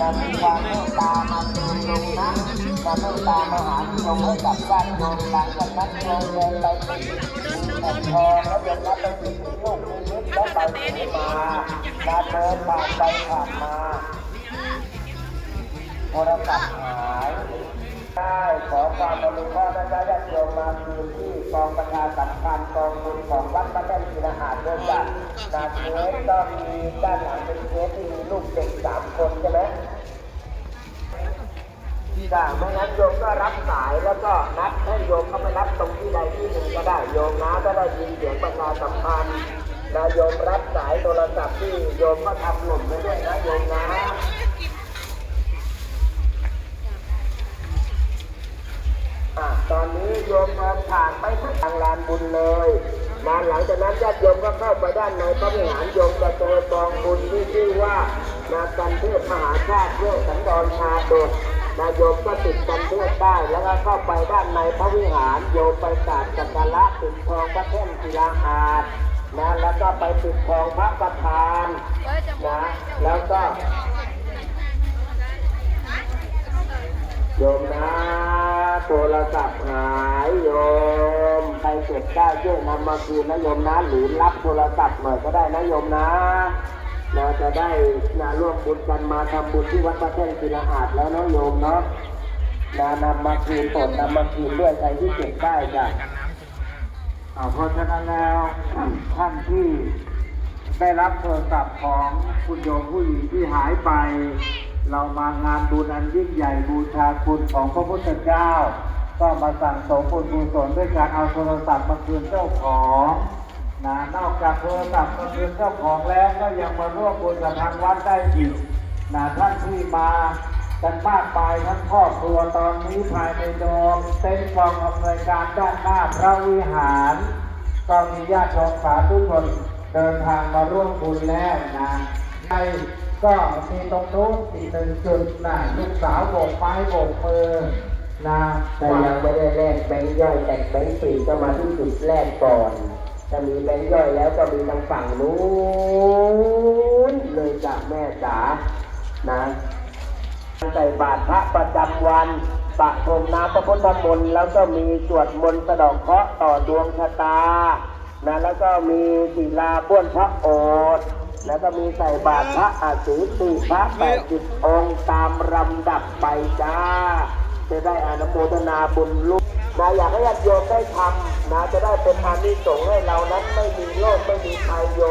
จะมีความเมตตามาเติมลงนะจะเมตตามหานิยมให้กับญาติโยมหลังจากนั้นโยมเดินไปติดแต่ทองแล้วเดินมาไปติดลูกนิมิตแล้วไปถึงมามาเดินผ่านไปผ่านมาโทรศัพท์หายได้ขอความราะห์นะจ๊ะญาติโยมมาคืนที่กองประชาสัมพันธ์กองบุญของวัดพระแม่ศิลาอาดด้วยจ้ะนาเคสก็มีด้านหลังเป็นเคสที่มีลูกเด็กสามคนใช่ไหม จ้าไม่งั้นโยมก็รับสายแล้วก็นัดให้โยมเข้าไปรับตรงที่ใดที่หนึ่งก็ได้โยมนะก็ได้ยินเสียงประชาสัมพันธ์นะโยมรับสายโทรศัพท์ที่โยมก็ทำหล่นไว้ด้วยนะโยมนะตอนนี้โยมเดินผ่านไปทางลานบุญเลยนะหลังจากนั้นญาติโยมก็เข้าไปด้านในพระวิหารโยมจะเจอกองบุญที่ชื่อว่านากันเทพมหาชาติเพื่อสันดรชาดก นายโยมก็ติดกันเทศได้แล้วก็เข้าไปด้านในพระวิหารโยมไปกราบสักการะปิดทองพระแท่นศิลาอาดนะแล้วก็ไปปิดทองพระประธานนะแล้วก็โยมนะโทรศัพท์หายโยมใครเก็บได้ช่วยนำมาคืนนะโยมนะหรือรับโทรศัพท์หน่อยก็ได้นะโยมนะ เราจะได้นะร่วมบุญกันมาทำบุญที่วัดพระแท่นศิลาอาดแล้วเนาะโยมเนาะนะนำมาคืนสดนำมาคืนด้วยใครที่เก็บได้จ้ะอ่าเพราะฉะนั้นแล้วท่านที่ได้รับโทรศัพท์ของคุณโยมผู้หญิงที่หายไป เรามางานบุญอันยิ่งใหญ่บูชาคุณของพระพุทธเจ้า ก็มาสั่งสมบุญกุศลด้วยการเอาโทรศัพท์มาคืนเจ้าของ นะนอกจากโทรศัพท์มาคืนเจ้าของแล้วก็ยังมาร่วมบุญกับทางวัดได้อีกนะท่านที่มากันมากมายทั้งครอบครัวตอนนี้ภายในโดมเต็นกองอำนวยการด้านหน้าพระวิหารก็มีญาติโยมสาธุชนเดินทางมาร่วมบุญแล้วนะในก็มีตรงนู้นอีกหนึ่งจุดนะลูกสาวโบกไม้โบกมือนะแต่ยังไม่ได้แลกแบงค์ย่อยแต่แบงค์ปลีก็มาที่จุดแรกก่อน ถ้ามีแบงค์ย่อยแล้วก็มีทางฝั่งนู้นเลยจากแม่จ๋านะใส่บาตรพระประจำวันปะพรมน้ำพระพุทธมนต์แล้วก็มีสวดมนต์สะดอกเคราะห์ต่อดวงชะตานะแล้วก็มีศิลาบ้วนพระโอษฐ์แล้วก็มีใส่บาตรพระอาศีติพระแปดสิบองค์ตามลำดับไปจ้า จะได้อนุโมทนาบุญลูก นะอยากให้ญาติโยมได้ทำนะจะได้เป็นอานิสงส์ให้เรานั้นไม่มีโรคไม่มีภัยโย